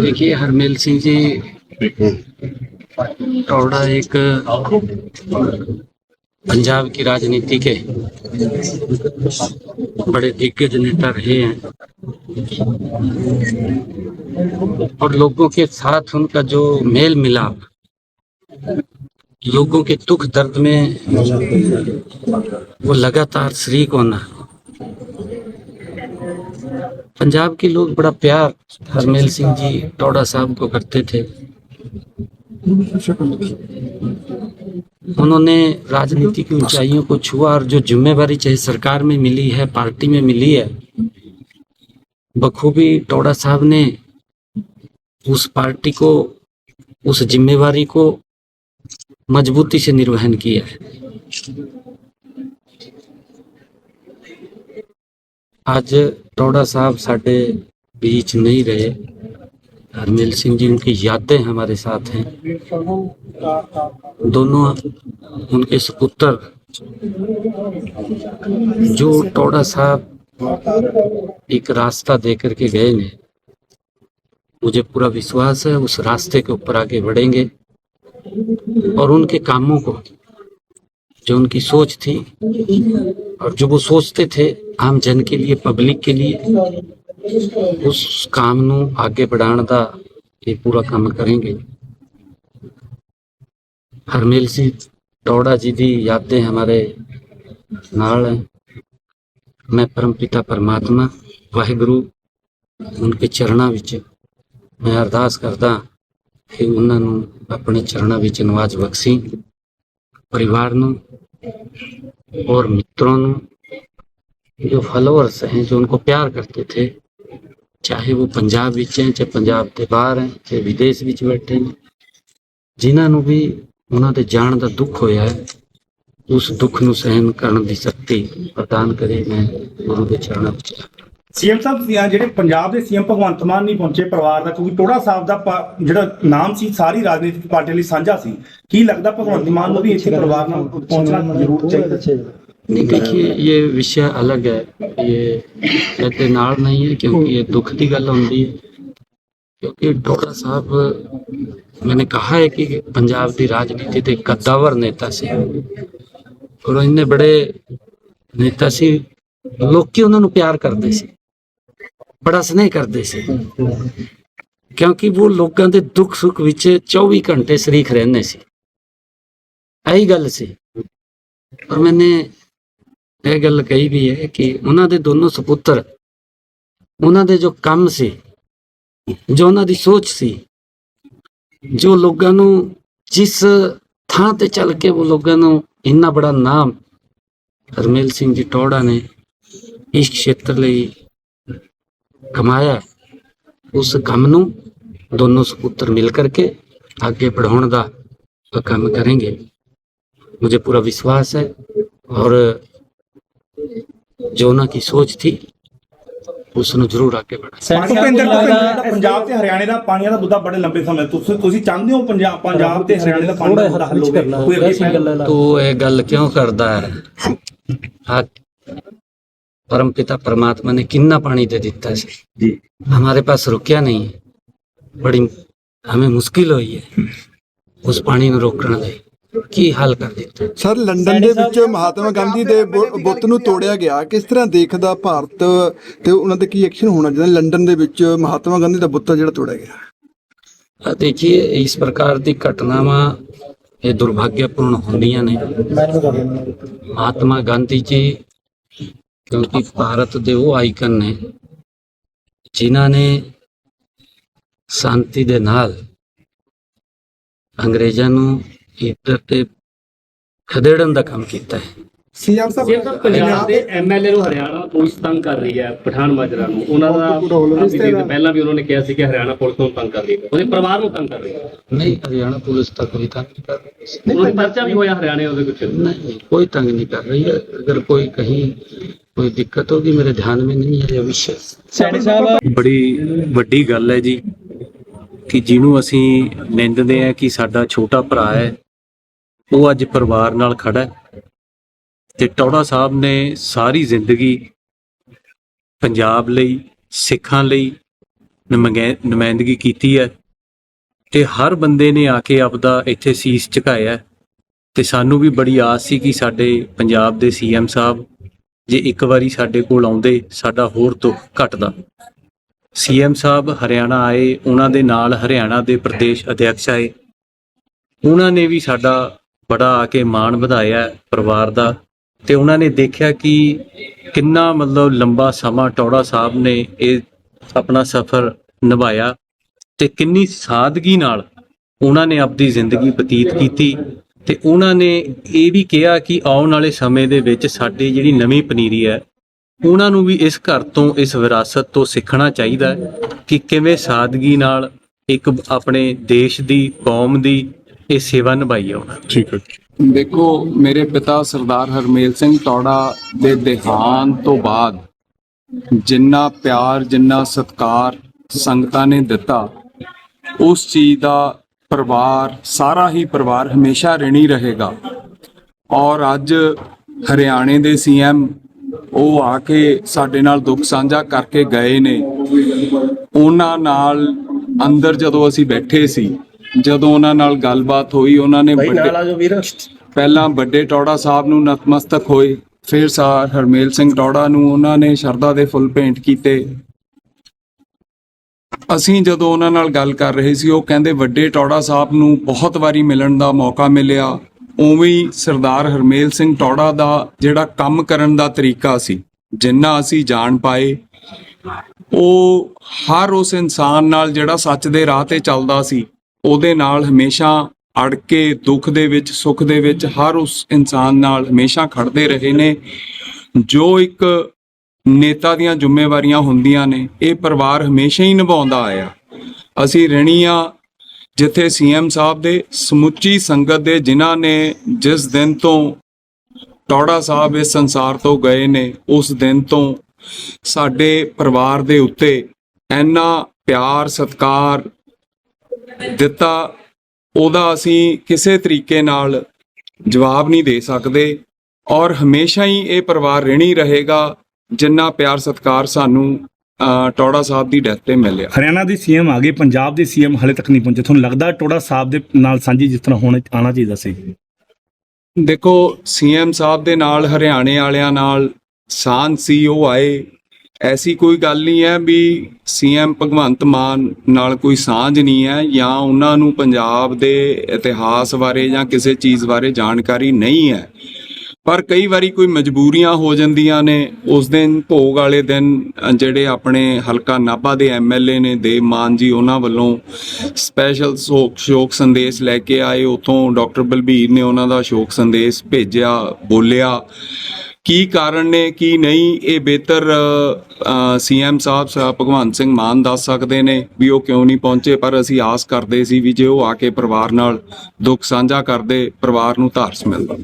देखिए, हरमेल सिंह जी। टोड़ा एक पंजाब की राजनीति के बड़े दिग्गज नेता रहे हैं। और लोगों के साथ उनका जो मेल मिलाप, लोगों के दुख दर्द में वो लगातार शरीक होना पंजाब के लोग बड़ा प्यार, हरमेल सिंह जी टोडा साहब को करते थे। उन्होंने राजनीति की ऊंचाइयों को छुआ और जो जिम्मेवारी चाहे सरकार में मिली है, पार्टी में मिली है, बखूबी टोडा साहब ने उस पार्टी को, उस जिम्मेवारी को मजबूती से निर्वहन किया। है आज टोडा साहब साढ़े बीच नहीं रहे। हरमेल सिंह जी, उनकी यादें हमारे साथ हैं। दोनों उनके सपुत्र, जो टोडा साहब एक रास्ता दे करके गए ने मुझे पूरा विश्वास है, उस रास्ते के ऊपर आगे बढ़ेंगे और उनके कामों को जो उनकी सोच थी और जो वो सोचते थे ਆਮ ਜਨ ਕੇ ਲਈ ਪਬਲਿਕ ਕੇ ਲਈ ਉਸ ਕੰਮ ਨੂੰ ਅੱਗੇ ਵਧਾਉਣ ਦਾ ਇਹ ਪੂਰਾ ਕੰਮ ਕਰਾਂਗੇ ਹਰਮੇਲ ਸਿੰਘ ਟੋੜਾ ਜੀ ਦੀ ਯਾਦਾਂ ਹਮਾਰੇ ਨਾਲ ਮੈਂ ਪਰਮਪਿਤਾ ਪਰਮਾਤਮਾ ਵਾਹਿਗੁਰੂ ਉਨਕੇ ਚਰਣਾ ਵਿੱਚ ਮੈਂ ਅਰਦਾਸ ਕਰਦਾ ਕਿ ਉਹਨਾਂ ਨੂੰ ਆਪਣੇ ਚਰਣਾ ਵਿੱਚ ਨਵਾਜ ਬਖਸ਼ੀ ਪਰਿਵਾਰ ਨੂੰ और मित्रों ਨੂੰ जो फॉलोअर्स हैं जो उनको प्यार करते थे ਚਾਹੇ ਉਹ ਪੰਜਾਬ ਵਿੱਚ ਹੈ ਚਾਹੇ ਪੰਜਾਬ ਦੇ ਬਾਹਰ ਹੈ ਚਾਹੇ ਵਿਦੇਸ਼ ਵਿੱਚ ਬੈਠੇ ਨੇ ਜਿਨ੍ਹਾਂ ਨੂੰ ਵੀ ਉਹਨਾਂ ਦੇ ਜਾਣ ਦਾ ਦੁੱਖ ਹੋਇਆ ਹੈ ਉਸ ਦੁੱਖ ਨੂੰ ਸਹਿਣ ਕਰਨ ਦੀ ਸ਼ਕਤੀ ਪ੍ਰਦਾਨ ਕਰੇ ਮੈਂ ਗੁਰੂ ਦੇ ਚਰਨਾਂ ਵਿੱਚ ਸੀਐਮ ਸਾਹਿਬ ਸੀ- ਜਿਹੜੇ ਪੰਜਾਬ ਦੇ ਸੀਐਮ ਭਗਵੰਤ ਮਾਨ ਨਹੀਂ ਪਹੁੰਚੇ ਪਰਿਵਾਰ ਦਾ ਕਿਉਂਕਿ ਟੋੜਾ ਸਾਹਿਬ ਦਾ ਪ- ਜਿਹੜਾ ਨਾਮ ਸੀ ਸਾਰੀ ਰਾਜਨੀਤਿਕ ਪਾਰਟੀ ਲਈ ਸਾਂਝਾ ਸੀ ਕੀ ਲੱਗਦਾ ਭਗਵੰਤ ਮਾਨ ਨੂੰ ਵੀ ਇੱਥੇ ਪਰਿਵਾਰ ਨਾਲ ਪਹੁੰਚਣਾ ਜ਼ਰੂਰ ਚਾਹੀਦਾ नहीं देखिए ये विषय अलग है ये कहते नाल नहीं है क्योंकि ये दुख की गल होती है क्योंकि डोगरा साहब मैंने कहा है कि पंजाब की राजनीति के कद्दावर नेता से और इन्ने बड़े नेता ਸੀ ਲੋਕੀ ਉਹਨਾਂ ਨੂੰ ਪਿਆਰ ਕਰਦੇ ਸੀ ਬੜਾ ਸਨੇਹ ਕਰਦੇ ਸੀ। ਕਿਉਂਕਿ ਉਹ ਲੋਕਾਂ ਦੇ ਦੁੱਖ ਸੁੱਖ ਵਿੱਚ 24 ਘੰਟੇ ਸ਼ਰੀਕ ਰਹਿੰਦੇ ਸੀ। ਇਹੀ ਗੱਲ ਸੀ। ਔਰ ਮੈਨੇ ਇਹ ਗੱਲ ਕਹੀ ਵੀ ਹੈ ਕਿ ਉਹਨਾਂ ਦੇ ਦੋਨੋਂ ਸੁਪੁੱਤਰ, ਉਹਨਾਂ ਦੇ ਜੋ ਕੰਮ ਸੀ, ਜੋ ਉਹਨਾਂ ਦੀ ਸੋਚ ਸੀ, ਜੋ ਲੋਕਾਂ ਨੂੰ ਜਿਸ ਥਾਂ ਤੇ ਚੱਲ ਕੇ ਉਹ ਲੋਕਾਂ ਨੂੰ ਇੰਨਾ ਬੜਾ ਨਾਮ ਹਰਮੇਲ ਸਿੰਘ ਜੀ ਟੋੜਾ ਨੇ ਇਸ ਖੇਤਰ ਲਈ ਕਮਾਇਆ ਉਸ ਕੰਮ ਨੂੰ ਦੋਨੋਂ ਸੁਪੁੱਤਰ ਮਿਲ ਕਰਕੇ आगे बढ़ाने का काम करेंगे मुझे पूरा विश्वास है और जो उन्होंने की सोच थी ਉਸ ਨੂੰ ਜ਼ਰੂਰ ਅੱਗੇ ਵਧਾ ਭੁਪਿੰਦਰ ਪੰਜਾਬ ਤੇ ਹਰਿਆਣੇ ਦਾ ਪਾਣੀਆਂ ਦਾ ਮੁੱਦਾ ਬੜੇ ਲੰਬੇ ਸਮੇਂ ਤੁਸੀਂ ਤੁਸੀਂ ਚਾਹੁੰਦੇ ਹੋ ਪੰਜਾਬ ਪੰਜਾਬ ਤੇ ਹਰਿਆਣੇ ਦਾ ਪਾਣੀ ਦਾ ਮੁੱਦਾ ਹੱਲ ਹੋਵੇ? ਤੂੰ ਇਹ ਗੱਲ ਕਿਉਂ ਕਰਦਾ ਹੈ। ਪਰਮ ਪਿਤਾ ਪਰਮਾਤਮਾ ਨੇ ਕਿੰਨਾ पानी दे देता है। जी। हमारे पास रुकिया नहीं है। बड़ी हमें मुश्किल हुई ਉਸ ਪਾਣੀ ਨੂੰ ਰੋਕਣ ਦੇ ਕੀ ਹੱਲ ਕਰ ਦਿੱਤਾ ਸਰ ਲੰਡਨ ਦੇ ਵਿੱਚ ਮਹਾਤਮਾ ਗਾਂਧੀ ਦੇ ਬੁੱਤ ਨੂੰ ਤੋੜਿਆ ਗਿਆ ਕਿਸ ਤਰ੍ਹਾਂ ਦੇਖਦਾ ਭਾਰਤ ਤੇ ਉਹਨਾਂ ਦੇ ਕੀ ਐਕਸ਼ਨ ਹੋਣਾ ਚਾਹੀਦਾ ਲੰਡਨ ਦੇ ਵਿੱਚ ਮਹਾਤਮਾ ਗਾਂਧੀ ਦਾ ਬੁੱਤ ਜਿਹੜਾ ਤੋੜਿਆ ਗਿਆ ਦੇਖिए ਇਸ ਪ੍ਰਕਾਰ ਦੀ ਘਟਨਾਵਾਂ ਇਹ ਦੁਰਭਾਗਿਆਪੂਰਨ ਹੁੰਦੀਆਂ ਨੇ ਮਹਾਤਮਾ ਗਾਂਧੀ ਜੀ ਕਿਉਂਕਿ ਭਾਰਤ ਦੇ ਉਹ ਆਈਕਨ ਨੇ ਜਿਨ੍ਹਾਂ ਨੇ ਸ਼ਾਂਤੀ ਦੇ ਨਾਲ ਅੰਗਰੇਜ਼ਾਂ ਨੂੰ ਇੱਧਰ ਤੇ ਖਦੇੜਨ ਦਾ ਕੰਮ ਕੀਤਾ ਹੈ। ਸੀਐਮ ਸਾਹਿਬ ਪੰਜਾਬ ਦੇ ਐਮਐਲਏ ਨੂੰ ਹਰਿਆਣਾ ਪੁਲਿਸ ਤੰਗ ਕਰ ਰਹੀ ਹੈ ਪਠਾਨ ਮਾਜਰਾ ਨੂੰ। ਉਹਨਾਂ ਦਾ ਪਹਿਲਾਂ ਵੀ ਉਹਨਾਂ ਨੇ ਕਿਹਾ ਸੀ ਕਿ ਹਰਿਆਣਾ ਪੁਲਿਸ ਨੂੰ ਤੰਗ ਕਰ ਰਹੀ ਹੈ। ਉਹਦੇ ਪਰਿਵਾਰ ਨੂੰ ਤੰਗ ਕਰ ਰਹੀ ਹੈ। ਨਹੀਂ ਹਰਿਆਣਾ ਪੁਲਿਸ ਤਾਂ ਕੋਈ ਤੰਗ ਨਹੀਂ ਕਰ ਰਹੀ। ਉਹਨਾਂ ਪਰਚਾ ਵੀ ਹੋਇਆ ਹਰਿਆਣੇ ਉਹਦੇ ਕੁਝ ਨਹੀਂ ਕੋਈ ਤੰਗ ਨਹੀਂ ਕਰ ਰਹੀ। ਹੈ ਅਗਰ ਕੋਈ ਕਹੀਂ ਕੋਈ ਦਿੱਕਤ ਹੋ ਗਈ ਮੇਰੇ ਧਿਆਨ ਵਿੱਚ ਨਹੀਂ ਹੈ ਵਿਸ਼ੇ ਸੈਣੀ ਸਾਹਿਬ ਬੜੀ ਵੱਡੀ ਗੱਲ ਹੈ ਜੀ ਕਿ ਜਿਹਨੂੰ ਅਸੀਂ ਨਿੰਦਦੇ ਆ ਕਿ ਸਾਡਾ ਛੋਟਾ ਭਰਾ ਹੈ ਉਹ ਅੱਜ ਪਰਿਵਾਰ ਨਾਲ ਖੜਾ ਹੈ। ਤੇ ਟੌੜਾ ਸਾਹਿਬ ਨੇ ਸਾਰੀ ਜ਼ਿੰਦਗੀ ਪੰਜਾਬ ਲਈ ਸਿੱਖਾਂ ਲਈ ਨੁਮਾਇੰਦਗੀ ਕੀਤੀ ਹੈ ਤੇ ਹਰ ਬੰਦੇ ਨੇ ਆ ਕੇ ਆਪਦਾ ਇੱਥੇ ਸੀਸ ਝੁਕਾਇਆ ਤੇ ਸਾਨੂੰ ਵੀ ਬੜੀ ਆਸ ਸੀ ਕਿ ਸਾਡੇ ਪੰਜਾਬ ਦੇ ਸੀਐਮ ਸਾਹਿਬ ਜੇ ਇੱਕ ਵਾਰੀ ਸਾਡੇ ਕੋਲ ਆਉਂਦੇ, ਸਾਡਾ ਹੋਰ ਦੁੱਖ ਘਟਦਾ। ਸੀਐਮ ਸਾਹਿਬ ਹਰਿਆਣਾ ਆਏ, ਉਹਨਾਂ ਦੇ ਨਾਲ ਹਰਿਆਣਾ ਦੇ ਪ੍ਰਦੇਸ਼ ਅਧਿਕਸ਼ ਆਏ। ਉਹਨਾਂ ਨੇ ਵੀ ਸਾਡਾ ਬੜਾ ਆ ਕੇ ਮਾਣ ਵਧਾਇਆ ਪਰਿਵਾਰ ਦਾ ਤੇ ਉਹਨਾਂ ਨੇ ਦੇਖਿਆ ਕਿ ਕਿੰਨਾ ਮਤਲਬ ਲੰਬਾ ਸਮਾਂ ਟੌੜਾ ਸਾਹਿਬ ਨੇ ਇਹ ਆਪਣਾ ਸਫ਼ਰ ਨਿਭਾਇਆ ਤੇ ਕਿੰਨੀ ਸਾਦਗੀ ਨਾਲ ਉਹਨਾਂ ਨੇ ਆਪਣੀ ਜ਼ਿੰਦਗੀ ਬਤੀਤ ਕੀਤੀ। ਤੇ ਉਹਨਾਂ ਨੇ ਇਹ ਵੀ ਕਿਹਾ ਕਿ ਆਉਣ ਵਾਲੇ ਸਮੇਂ ਦੇ ਵਿੱਚ ਸਾਡੀ ਜਿਹੜੀ ਨਵੀਂ ਪਨੀਰੀ ਹੈ ਉਹਨਾਂ ਨੂੰ ਵੀ ਇਸ ਘਰ ਤੋਂ ਇਸ ਵਿਰਾਸਤ ਤੋਂ ਸਿੱਖਣਾ ਚਾਹੀਦਾ ਹੈ ਕਿ ਕਿਵੇਂ ਸਾਦਗੀ ਨਾਲ ਇੱਕ ਆਪਣੇ ਦੇਸ਼ ਦੀ ਕੌਮ ਦੀ ਇਹ ਸੇਵਾ ਨਿਭਾਈ ਉਹਨਾਂ। ਠੀਕ ਹੈ ਦੇਖੋ ਮੇਰੇ ਪਿਤਾ ਸਰਦਾਰ ਹਰਮੇਲ ਸਿੰਘ ਟੌੜਾ ਦੇ ਦੇਹਾਂਤ ਤੋਂ ਬਾਅਦ ਜਿੰਨਾ ਪਿਆਰ ਜਿੰਨਾ ਸਤਿਕਾਰ ਸੰਗਤਾਂ ਨੇ ਦਿੱਤਾ ਉਸ ਚੀਜ਼ ਦਾ ਪਰਿਵਾਰ ਸਾਰਾ ਹੀ ਪਰਿਵਾਰ ਹਮੇਸ਼ਾ ਰਿਣੀ ਰਹੇਗਾ। ਔਰ ਅੱਜ ਹਰਿਆਣੇ ਦੇ ਸੀਐਮ ਉਹ ਆ ਕੇ ਸਾਡੇ ਨਾਲ ਦੁੱਖ ਸਾਂਝਾ ਕਰਕੇ ਗਏ ਨੇ। ਉਹਨਾਂ ਨਾਲ ਅੰਦਰ ਜਦੋਂ ਅਸੀਂ ਬੈਠੇ ਸੀ ਜਦੋਂ ਉਹਨਾਂ ਨਾਲ ਗੱਲਬਾਤ ਹੋਈ ਉਹਨਾਂ ਨੇ ਵੱਡੇ ਪਹਿਲਾਂ ਵੱਡੇ ਟੌੜਾ ਸਾਹਿਬ ਨੂੰ ਨਤਮਸਤਕ ਹੋਏ ਫਿਰ ਸਰ ਹਰਮੇਲ ਸਿੰਘ ਟੌੜਾ ਨੂੰ ਉਹਨਾਂ ਨੇ ਸ਼ਰਧਾ ਦੇ ਫੁੱਲ ਭੇਂਟ ਕੀਤੇ। ਅਸੀਂ ਜਦੋਂ ਉਹਨਾਂ ਨਾਲ ਗੱਲ ਕਰ ਰਹੇ ਸੀ, ਉਹ ਕਹਿੰਦੇ ਵੱਡੇ ਟੌੜਾ ਸਾਹਿਬ ਨੂੰ ਬਹੁਤ ਵਾਰੀ ਮਿਲਣ ਦਾ ਮੌਕਾ ਮਿਲਿਆ। ਉਵੇਂ ਹੀ ਸਰਦਾਰ ਹਰਮੇਲ ਸਿੰਘ ਟੌੜਾ ਦਾ ਜਿਹੜਾ ਕੰਮ ਕਰਨ ਦਾ ਤਰੀਕਾ ਸੀ, ਜਿੰਨਾ ਅਸੀਂ ਜਾਣ ਪਾਏ, ਉਹ ਹਰ ਉਸ ਇਨਸਾਨ ਨਾਲ ਜਿਹੜਾ ਸੱਚ ਦੇ ਰਾਹ ਤੇ ਚੱਲਦਾ ਸੀ, ਉਹਦੇ ਨਾਲ ਹਮੇਸ਼ਾ ਅੜ ਕੇ, ਦੁੱਖ ਦੇ ਵਿੱਚ, ਸੁੱਖ ਦੇ ਵਿੱਚ ਹਰ ਉਸ ਇਨਸਾਨ ਨਾਲ ਹਮੇਸ਼ਾ ਖੜਦੇ ਰਹੇ ਨੇ। ਜੋ ਇੱਕ ਨੇਤਾ ਦੀਆਂ ਜ਼ਿੰਮੇਵਾਰੀਆਂ ਹੁੰਦੀਆਂ ਨੇ, ਇਹ ਪਰਿਵਾਰ ਹਮੇਸ਼ਾ ਹੀ ਨਿਭਾਉਂਦਾ ਆਇਆ। ਅਸੀਂ ਰਣੀਆਂ ਜਿੱਥੇ ਸੀਐਮ ਸਾਹਿਬ ਦੇ ਸਮੁੱਚੀ ਸੰਗਤ ਦੇ, ਜਿਨ੍ਹਾਂ ਨੇ ਜਿਸ ਦਿਨ ਤੋਂ ਟੌੜਾ ਸਾਹਿਬ ਇਸ ਸੰਸਾਰ ਤੋਂ ਗਏ ਨੇ, ਉਸ ਦਿਨ ਤੋਂ ਸਾਡੇ ਪਰਿਵਾਰ ਦੇ ਉੱਤੇ ਇੰਨਾ ਪਿਆਰ, ਸਤਿਕਾਰ ਦਿੱਤਾ, ਉਹਦਾ ਅਸੀਂ ਕਿਸੇ ਤਰੀਕੇ ਨਾਲ ਜਵਾਬ ਨਹੀਂ ਦੇ ਸਕਦੇ। ਔਰ ਹਮੇਸ਼ਾ ਹੀ ਇਹ ਪਰਿਵਾਰ ਰਹਿਣੀ ਰਹੇਗਾ। ਜਿੰਨਾ ਪਿਆਰ ਸਤਿਕਾਰ ਸਾਨੂੰ ਟੌੜਾ ਸਾਹਿਬ ਦੀ ਡੈਥ ਤੇ ਮਿਲਿਆ। ਹਰਿਆਣਾ ਦੇ ਸੀਐਮ ਆ ਗਏ ਪੰਜਾਬ ਦੇ ਸੀਐਮ ਹਲੇ ਤੱਕ ਨਹੀਂ ਪਹੁੰਚੇ। ਤੁਹਾਨੂੰ ਲੱਗਦਾ ਟੋੜਾ ਸਾਹਿਬ ਦੇ ਨਾਲ ਸਾਂਝੀ ਜਿਸ ਤਰ੍ਹਾਂ ਹੋਣਾ ਆਣਾ ਚਾਹੀਦਾ ਸੀ? ਦੇਖੋ ਸੀਐਮ ਸਾਹਿਬ ਦੇ ਨਾਲ ਹਰਿਆਣੇ ਵਾਲਿਆਂ ਨਾਲ ਸਾਂਝ ਸੀ ਉਹ ਆਏ। ਐਸੀ ਕੋਈ ਗੱਲ ਨਹੀਂ ਹੈ ਵੀ ਸੀਐਮ ਭਗਵੰਤ ਮਾਨ ਨਾਲ ਕੋਈ ਸਾਂਝ ਨਹੀਂ ਹੈ ਜਾਂ ਉਹਨਾਂ ਨੂੰ ਪੰਜਾਬ ਦੇ ਇਤਿਹਾਸ ਬਾਰੇ ਜਾਂ ਕਿਸੇ ਚੀਜ਼ ਬਾਰੇ ਜਾਣਕਾਰੀ ਨਹੀਂ ਹੈ। ਪਰ ਕਈ ਵਾਰੀ ਕੋਈ ਮਜਬੂਰੀਆਂ ਹੋ ਜਾਂਦੀਆਂ ਨੇ। ਉਸ ਦਿਨ ਭੋਗ ਵਾਲੇ ਦਿਨ ਜਿਹੜੇ ਆਪਣੇ ਹਲਕਾ ਨਾਭਾ ਦੇ ਐਮਐਲਏ ਨੇ, ਦੇਵ ਮਾਨ ਜੀ, ਉਹਨਾਂ ਵੱਲੋਂ ਸਪੈਸ਼ਲ ਸ਼ੋਕ ਸ਼ੋਕ ਸੰਦੇਸ਼ ਲੈ ਕੇ ਆਏ। ਉਥੋਂ ਡਾਕਟਰ ਬਲਬੀਰ ਨੇ ਉਹਨਾਂ ਦਾ ਸ਼ੋਕ ਸੰਦੇਸ਼ ਭੇਜਿਆ, ਬੋਲਿਆ, ਕੀ ਕਾਰਨ ਨੇ, ਕੀ ਨਹੀਂ, ਇਹ ਬਿਹਤਰ ਸੀਐਮ ਸਾਹਿਬ, ਸ- ਭਗਵੰਤ ਸਿੰਘ ਮਾਨ ਦੱਸ ਸਕਦੇ ਨੇ ਵੀ ਉਹ ਕਿਉਂ ਨਹੀਂ ਪਹੁੰਚੇ, ਪਰ ਅਸੀਂ ਆਸ ਕਰਦੇ ਸੀ ਵੀ ਜੇ ਉਹ ਆ ਕੇ ਪਰਿਵਾਰ ਨਾਲ ਦੁੱਖ ਸਾਂਝਾ ਕਰਦੇ, ਪਰਿਵਾਰ ਨੂੰ ਧਾਰਸ ਮਿਲਦਾ